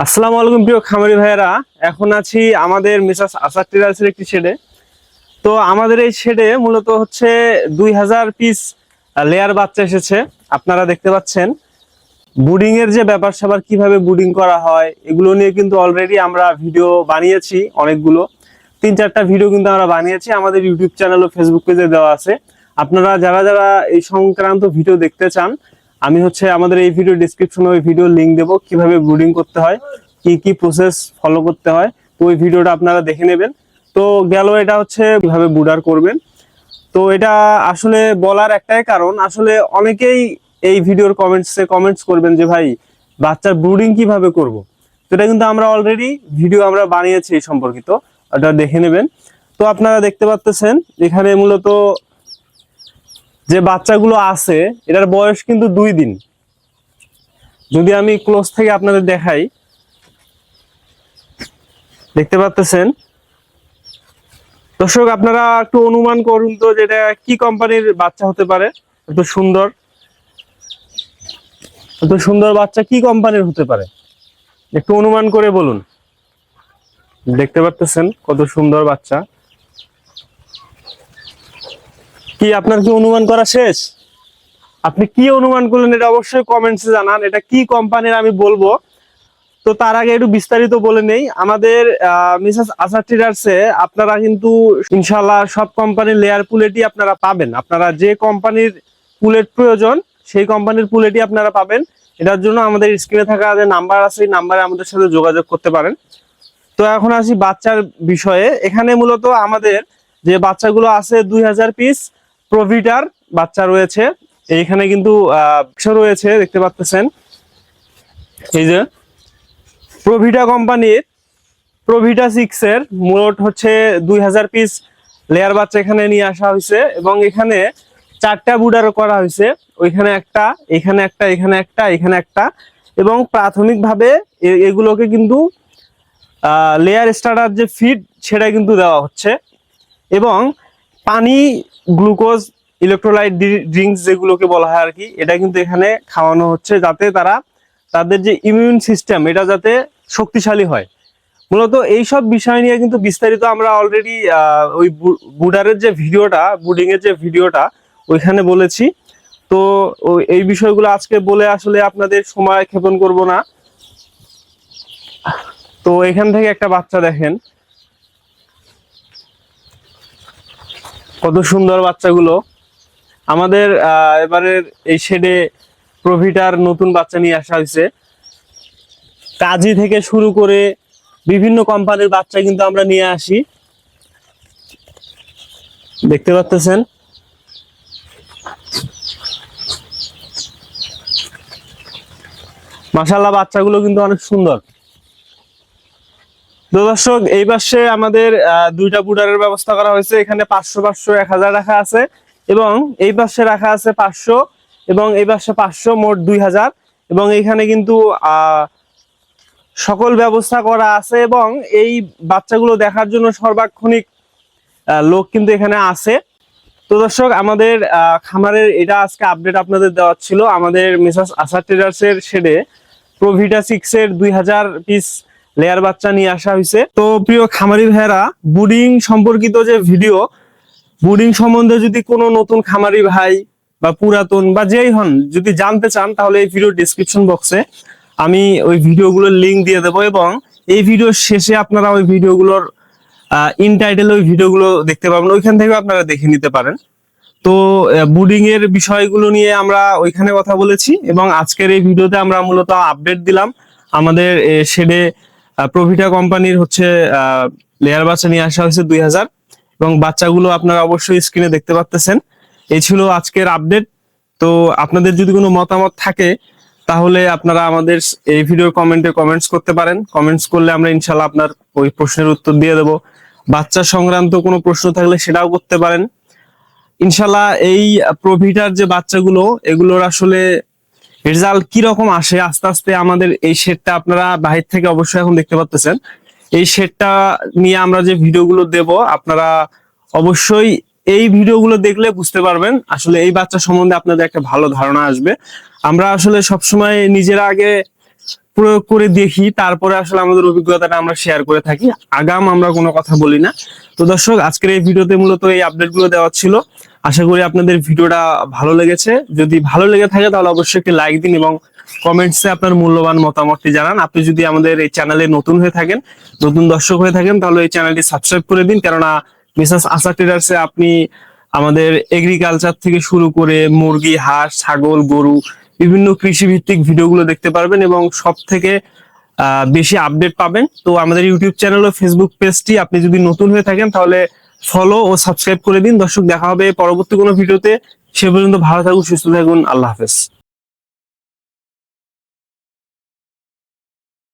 আসসালামু আলাইকুম প্রিয় খামারি ভাইয়েরা। এখন আছি আমাদের মিসাস আসার টেরাসের একটি শেডে। তো আমাদের এই শেডে মূলত হচ্ছে দুই হাজার পিস লেয়ার বাচ্চা এসেছে। আপনারা দেখতে পাচ্ছেন বুডিং এর যে ব্যাপার স্যাপার, কীভাবে বুডিং করা হয়, এগুলো নিয়ে কিন্তু অলরেডি আমরা ভিডিও বানিয়েছি অনেকগুলো। তিন চারটা ভিডিও কিন্তু আমরা বানিয়েছি, আমাদের ইউটিউব চ্যানেল ও ফেসবুক পেজে দেওয়া আছে। আপনারা যারা যারা এই সংক্রান্ত ভিডিও দেখতে চান আমি হচ্ছে আমাদের এই ভিডিও ডিসক্রিপশনে ওই ভিডিও লিংক দেবো, কীভাবে ব্রুডিং করতে হয়, কি কি প্রসেস ফলো করতে হয়, তো ওই ভিডিওটা আপনারা দেখে নেবেন। তো গেল এটা হচ্ছে কীভাবে বুডার করবেন। তো এটা আসলে বলার একটাই কারণ, আসলে অনেকেই এই ভিডিওর কমেন্টসে কমেন্টস করবেন যে, ভাই, বাচ্চার ব্রুডিং কীভাবে করব? তো এটা কিন্তু আমরা অলরেডি ভিডিও আমরা বানিয়েছি এই সম্পর্কিত, ওটা দেখে নেবেন। তো আপনারা দেখতে পাচ্তেছেন, এখানে মূলত যে বাচ্চাগুলো আছে, এটার বয়স কিন্তু দুই দিন। যদি আমি ক্লোজ থেকে আপনাদের দেখাই, দেখতে পাচ্তেছেন? দর্শক, আপনারা একটু অনুমান করুন তো যেটা কি কোম্পানির বাচ্চা হতে পারে? এত সুন্দর। এত সুন্দর বাচ্চা কি কোম্পানির হতে পারে? একটু অনুমান করে বলুন। দেখতে পাচ্তেছেন কত সুন্দর বাচ্চা। কি আপনার কি অনুমান করা শেষ? আপনি কি অনুমান করলেন এটা অবশ্যই কমেন্টসে জানান। এটা কি কোম্পানির আমি বলব। তো তার আগে একটু বিস্তারিত বলে নেই। আমাদের মিসেস আসার ট্রেডার্সে আপনারা কিন্তু ইনশাল্লাহ সব কোম্পানির লেয়ার পুলেটই আপনারা পাবেন। আপনারা যে কোম্পানির পুলেট প্রয়োজন, সেই কোম্পানির পুলেটই আপনারা পাবেন। এটার জন্য আমাদের স্ক্রিনে থাকা যে নাম্বার আছে, এই নাম্বারে আমাদের সাথে যোগাযোগ করতে পারেন। তো এখন আসি বাচ্চার বিষয়ে। এখানে মূলত আমাদের যে বাচ্চাগুলো আছে দুই হাজার পিস প্রভিটার বাচ্চা রয়েছে। এইখানে কিন্তু রয়েছে, দেখতে পাচ্ছেন। এই যে প্রভিটা কোম্পানির প্রভিটা সিক্স এর মোট হচ্ছে দুই হাজার পিস লেয়ার বাচ্চা এখানে নিয়ে আসা হয়েছে এবং এখানে চারটা বুডার করা হয়েছে। ওইখানে একটা, এখানে একটা এখানে একটা এখানে একটা এবং প্রাথমিকভাবে এগুলোকে কিন্তু লেয়ার স্টার্টার যে ফিড সেটা কিন্তু দেওয়া হচ্ছে। এবং পানি, গ্লুকোজ, ইলেকট্রোলাইট ড্রিঙ্কস যেগুলোকে বলা হয় আর কি এটা কিন্তু এখানে খাওয়ানো হচ্ছে যাতে তারা তাদের যে ইমিউন সিস্টেম এটা যাতে শক্তিশালী হয়। মূলত এইসব বিষয় নিয়ে কিন্তু বিস্তারিত আমরা অলরেডি ওই বুডারের যে ভিডিওটা বুডিং এর যে ভিডিওটা, ওইখানে বলেছি। তো এই বিষয়গুলো আজকে বলে আসলে আপনাদের সময় ক্ষেপণ করব না। তো এখান থেকে একটা বাচ্চা দেখেন। কত সুন্দর বাচ্চাগুলো। আমাদের এবারের এই শেডে প্রভিটার নতুন বাচ্চা নিয়ে আসা হয়েছে। কাজী থেকে শুরু করে বিভিন্ন কোম্পানির বাচ্চা কিন্তু আমরা নিয়ে আসি। দেখতে পাচ্ছেন মাসাল্লাহ বাচ্চাগুলো কিন্তু অনেক সুন্দর। দর্শক, এই পাশে আমাদের দুইটা বুডারের ব্যবস্থা করা হয়েছে। এখানে পাঁচশো পাঁচশো, এক হাজার রাখা আছে এবং এই পাশে রাখা আছে পাঁচশো এবং এই পাশে পাঁচশো, মোট দুই হাজার এবং এখানে কিন্তু সকল ব্যবস্থা করা আছে এবং এই বাচ্চাগুলো দেখার জন্য সর্বাক্ষণিক লোক কিন্তু এখানে আছে। তো দর্শক, আমাদের খামারের এটা আজকে আপডেট আপনাদের দেওয়া ছিল। আমাদের মিসাস আসার ট্রেডার্স এর শেডে প্রভিটা সিক্সের দুই হাজার পিস লেয়ার বাচ্চা নিয়ে আসা হয়েছে তো প্রিয় খামারি ভাইয়েরা বুডিং সম্পর্কিত যে ভিডিও বুডিং সম্বন্ধে যদি কোনো নতুন খামারি ভাই বা পুরাতন বা যেই হন যদি জানতে চান, তাহলে এই ভিডিও ডিসক্রিপশন বক্সে আমি ওই ভিডিওগুলোর লিঙ্ক দিয়ে দেবো এবং এই ভিডিওর শেষে আপনারা ওই ভিডিওগুলোর ইন টাইটেল ওই ভিডিওগুলো দেখতে পাবেন। ওইখান থেকে আপনারা দেখে নিতে পারেন। তো বুডিং এর বিষয়গুলো নিয়ে আমরা ওইখানে কথা বলেছি এবং আজকের এই ভিডিওতে আমরা মূলত আপডেট দিলাম। আমাদের শেডে প্রভিটা কোম্পানির হচ্ছে লেয়ার বাচ্চা নিয়ে আসা হয়েছে দুই হাজার। এবং বাচ্চাগুলো আপনারা অবশ্যই স্ক্রিনে দেখতে পাচ্তেছেন এই ছিল আজকের আপডেট তো আপনাদের যদি কোনো মতামত থাকে, তাহলে আপনারা আমাদের এই ভিডিওর কমেন্টে কমেন্টস করতে পারেন। কমেন্টস করলে আমরা ইনশাল্লাহ আপনার ওই প্রশ্নের উত্তর দিয়ে দেব। বাচ্চা সংক্রান্ত কোনো প্রশ্ন থাকলে সেটাও করতে পারেন। ইনশাল্লাহ এই প্রভিটার যে বাচ্চাগুলো, এগুলোর আসলে রেজাল্ট কি রকম আসে? আস্তে আস্তে আমাদের এই শেডটা আপনারা বাহির থেকে অবশ্যই এখন দেখতে পাচ্ছেন এই শেডটা নিয়ে আমরা যে ভিডিওগুলো দেব, আপনারা অবশ্যই এই ভিডিওগুলো দেখলে বুঝতে পারবেন আসলে এই বাচ্চা সম্বন্ধে আপনাদের একটা ভালো ধারণা আসবে। আমরা আসলে সবসময় নিজেরা আগে প্রয়োগ করে দেখি, তারপরে আসলে আমাদের অভিজ্ঞতাটা আমরা শেয়ার করে থাকি। আগাম আমরা কোনো কথা বলি না। তো দর্শক, আজকের এই ভিডিওতে মূলত এই আপডেটগুলো দেওয়া ছিল। আশা করি আপনাদের ভিডিওটা ভালো লেগেছে। যদি ভালো লেগে থাকে তাহলে অবশ্যই একটি লাইক দিন এবং কমেন্টসে আপনার মূল্যবান মতামতটি জানান। আপনি যদি আমাদের এই চ্যানেলে নতুন হয়ে থাকেন, নতুন দর্শক হয়ে থাকেন, তাহলে এই চ্যানেলটি সাবস্ক্রাইব করে দিন। কেননা মিসাস আসা ট্রেডার্সে আপনি আমাদের এগ্রিকালচার থেকে শুরু করে মুরগি, হাঁস, ছাগল, গরু, বিভিন্ন কৃষি ভিত্তিক ভিডিওগুলো দেখতে পারবেন এবং সব থেকে বেশি আপডেট পাবেন। তো আমাদের ইউটিউব চ্যানেল ও ফেসবুক পেজটি আপনি যদি নতুন হয়ে থাকেন, তাহলে ফলো ও সাবস্ক্রাইব করে দিন। দর্শক, দেখা হবে পরবর্তী কোনো ভিডিওতে। সে পর্যন্ত ভালো থাকুন, সুস্থ থাকুন। আল্লাহ হাফেজ।